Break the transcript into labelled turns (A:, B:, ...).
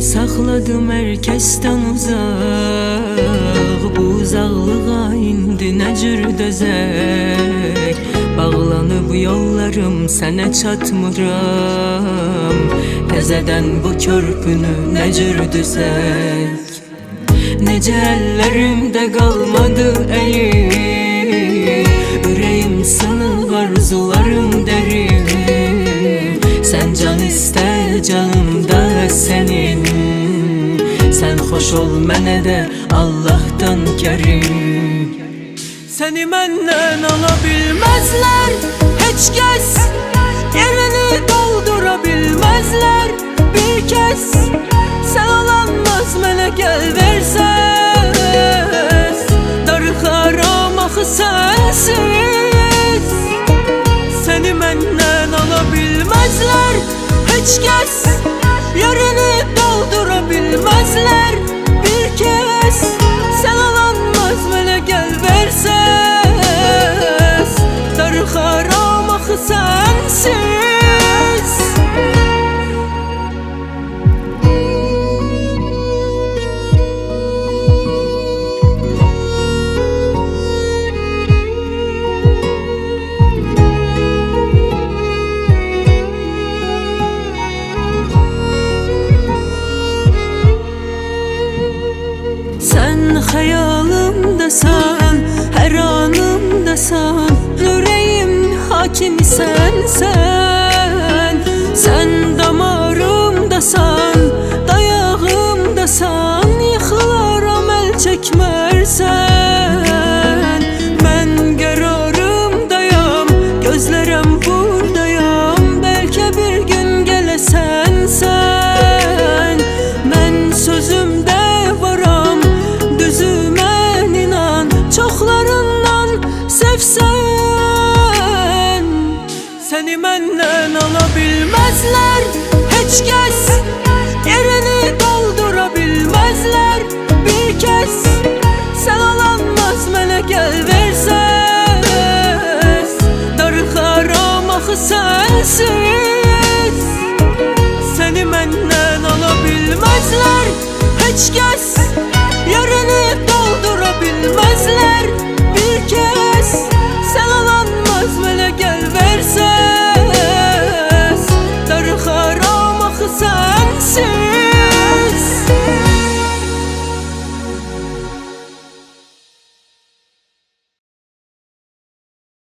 A: Sakladım herkesten uzak Bu uzaklığa indi ne cür dözek Bağlanıp yollarım sene çatmıram. Tezeden bu körpünü ne cür düzek Nece ellerimde kalmadı elim Yüreğim sınık arzularım derin Sen can iste canım hoş ol mene de Allah'tan kerim. Seni benden alabilmezler. Hiç kez Yerini doldurabilmezler. Bir kez Sen alanmaz mene gel verses. Darı karamakı sensiz. Seni benden alabilmezler. Hiç kez Yerini sensiz Sen hayalımdasan, sen, benden alabilmezler. Hiç kez yerini doldurabilmezler. Bir kez sen alanmaz mene gel verses. Darı karamakı sensiz. Seni benden alabilmezler. Hiç kez